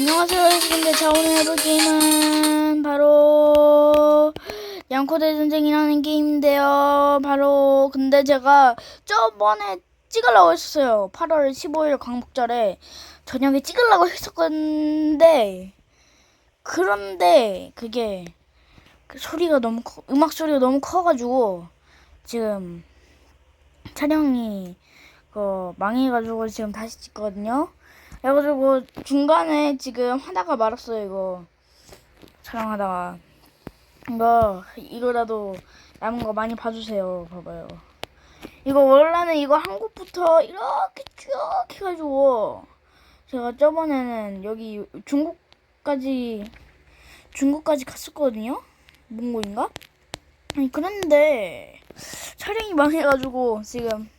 안녕하세요 여러분들. 자 오늘 해볼 게임은 바로 양코대 전쟁이라는 게임인데요. 바로 근데 제가 저번에 찍으려고 했었어요. 8월 15일 광복절에 저녁에 찍으려고 했었는데 그런데 그게 그 소리가 너무 커, 음악 소리가 너무 커가지고 지금 촬영이 그 망해가지고 지금 다시 찍거든요 그래가지고 중간에 지금 하다가 말았어요 이거. 촬영하다가. 이거 이거라도 남은 거 많이 봐주세요 봐봐요. 이거 원래는 이거 한국부터 이렇게 쭉 해가지고 제가 저번에는 여기 중국까지 중국까지 갔었거든요? 몽고인가? 아니 그런데 촬영이 망해가지고 지금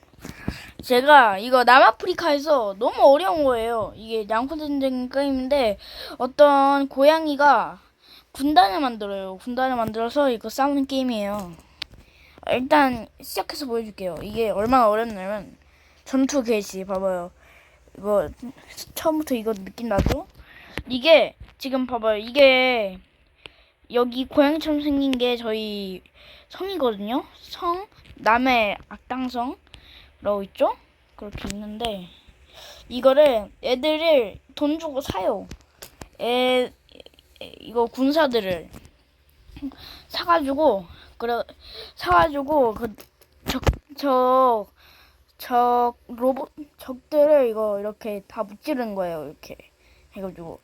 제가 이거 남아프리카에서 너무 어려운 거예요. 이게 양코전쟁 게임인데 어떤 고양이가 군단을 만들어요. 군단을 만들어서 이거 싸우는 게임이에요. 일단 시작해서 보여줄게요. 이게 얼마나 어렵냐면 전투 개시 봐봐요. 이거 처음부터 이거 나죠? 이게 지금 봐봐요. 이게 여기 고양이처럼 생긴 게 저희 성이거든요. 성 남의 악당성. 라고 있죠? 그렇게 있는데 이거를 애들을 돈 주고 사요. 애 애- 이거 군사들을 사가지고 그래 사가지고 그적적 적 로봇 적들을 이거 이렇게 다 무찌르는 거예요. 이렇게 해가지고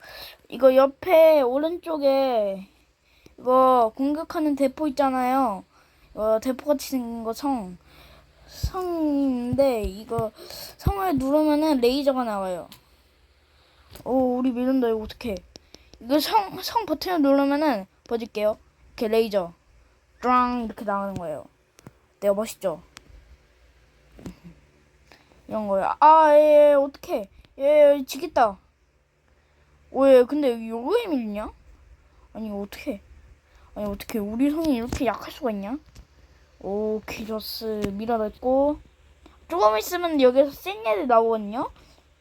이거 옆에 오른쪽에 이거 공격하는 대포 있잖아요. 어, 대포 같이 생긴 거 성. 성인데 이거 성을 누르면은 레이저가 나와요. 오 우리 밀린다 이거 어떡해. 이거 성, 성 버튼을 누르면은 보여줄게요. 이렇게 레이저 짱 이렇게 나오는 거예요. 내가 멋있죠? 이런 거요. 아, 예, 예 어떡해. 예, 예, 지겠다. 오, 예, 근데 왜 밀리냐? 아니, 어떡해. 아니, 어떡해. 우리 성이 이렇게 약할 수가 있냐? 오케이 좋스 밀어냈고. 조금 있으면 여기서 센 애들 나오거든요?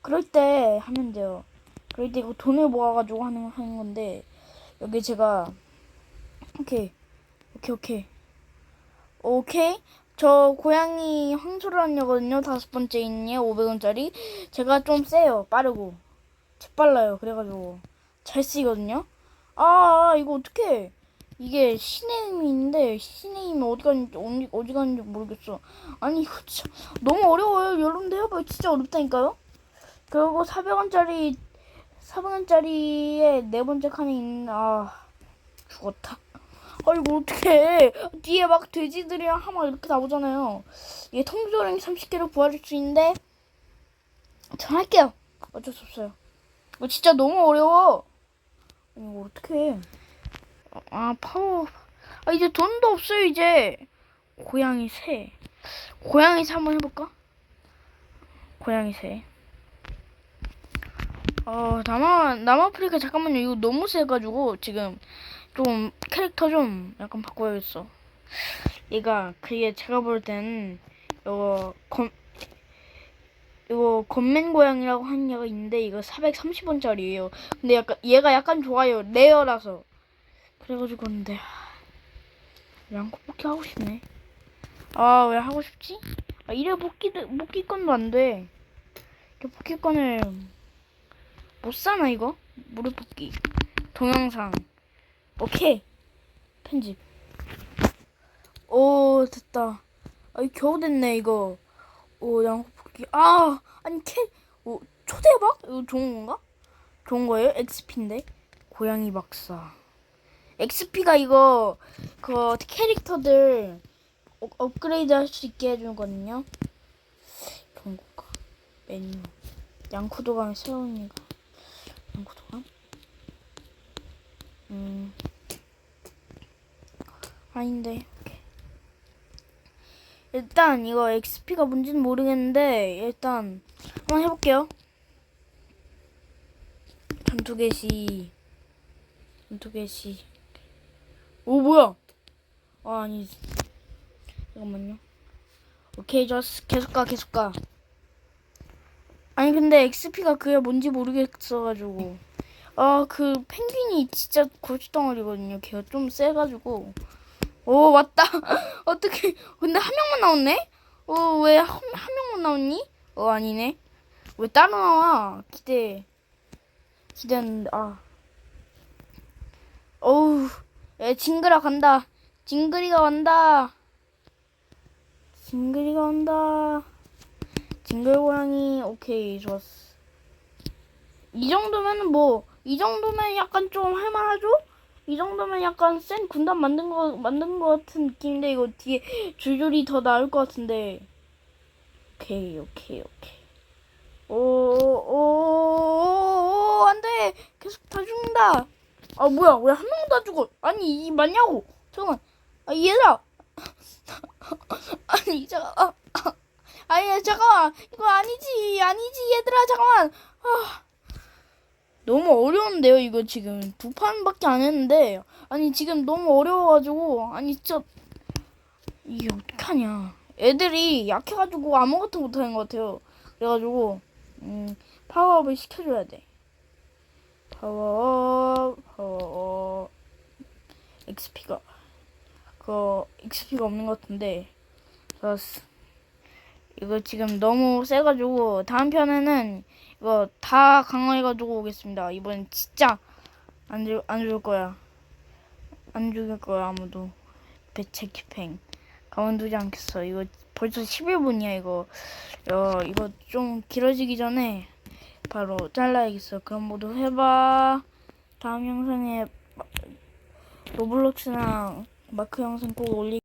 그럴 때 하면 돼요. 그럴 때 이거 돈을 모아가지고 하는, 하는 건데 여기 제가 오케이. 오케이 오케이. 오케이. 저 고양이 황소라는거든요. 다섯 번째 있네 500원짜리. 제가 좀 세요. 빠르고. 재빨라요. 그래가지고. 잘 쓰이거든요? 아 이거 어떡해 이게 신의 힘인데 신의 힘이 어디 갔는지 어디, 어디 갔는지 모르겠어. 아니 이거 너무 어려워요. 여러분들 해봐요. 진짜 어렵다니까요. 그리고 400원짜리 400원짜리에 네 번째 칸에 있는 아 죽었다. 아 이거 어떡해. 뒤에 막 돼지들이랑 하마 이렇게 나오잖아요. 이게 통조ring 30개를 구할 수 있는데 전 할게요. 어쩔 수 없어요. 이거 진짜 너무 어려워. 이거 어떡해. 아 파워. 아 이제 돈도 없어요 이제. 고양이 새. 고양이 새 한번 해볼까? 고양이 새 어 남아 남아프리카 잠깐만요. 이거 너무 세가지고 지금 좀 캐릭터 좀 약간 바꿔야겠어. 얘가 그게 제가 볼 때는 이거 검 이거 건맨 고양이라고 하는 얘가 있는데 이거 430원짜리예요. 근데 약간 얘가 약간 좋아요. 레어라서 그래가지고 근데 양코 뽑기 하고 싶네. 아 왜 하고 싶지? 아 이래 뽑기도 뽑기건도 안 돼. 이렇게 뽑기건을 못 사나 이거? 무릎 뽑기 동영상 오케이 편집. 오 됐다. 아 겨우 됐네 이거. 오 양코 뽑기 아 아니 캐 오 초대박 이거 좋은 건가? 좋은 거예요? XP인데 고양이 박사. XP가 이거 그 캐릭터들 업, 업그레이드 할 수 있게 해주거든요. 경고가. 메뉴. 양코도감 새로운 이가. 양코도감 음. 아닌데 일단 이거 XP가 뭔지는 모르겠는데 일단 한번 해볼게요. 전투 개시. 전투 개시 오 뭐야? 아 아니 잠깐만요. 오케이 좋았어 계속 가 계속 가. 아니 근데 XP가 그게 뭔지 모르겠어가지고 아 그 펭귄이 진짜 골칫덩어리거든요. 걔가 좀 세가지고. 오 왔다. 어떻게? 근데 한 명만 나왔네? 어왜한 한 명만 나왔니? 어 아니네. 왜 따로 나와? 기대. 기대했는데 아. 어우. 에 징그라 간다. 징그리가 온다. 징그리가 온다. 징글 고양이 오케이 좋았어. 이 정도면은 뭐이 정도면 약간 좀 할만하죠? 이 정도면 약간 센 군단 만든 거 만든 거 같은 느낌인데 이거 뒤에 줄줄이 더 나올 것 같은데. 오케이 오케이 오케이. 오오오 안돼 계속 다 죽는다. 아 뭐야 왜 한 명도 안 죽어? 아니 이 맞냐고? 잠깐. 아 얘들아. 아니 잠깐. 아, 아니 잠깐만 이거 아니지 아니지 얘들아 잠깐만. 아. 너무 어려운데요 이거 지금 두 판밖에 안 했는데 아니 지금 너무 어려워가지고 아니 진짜 이게 어떡하냐 애들이 약해가지고 아무것도 못하는 것 같아요 그래가지고 음 파워업을 시켜줘야 돼 파워업 파워업 XP가 그 XP가 없는 것 같은데 좋았어 이거 지금 너무 세가지고 다음 편에는 이거 다 강화해가지고 오겠습니다. 이번엔 진짜 안 줄, 안줄 거야. 안 죽일 거야, 아무도. 배체 키팽. 가만두지 않겠어. 이거 벌써 11분이야, 이거. 어, 이거 좀 길어지기 전에 바로 잘라야겠어. 그럼 모두 해봐. 다음 영상에 마- 로블록스랑 마크 영상 꼭 올리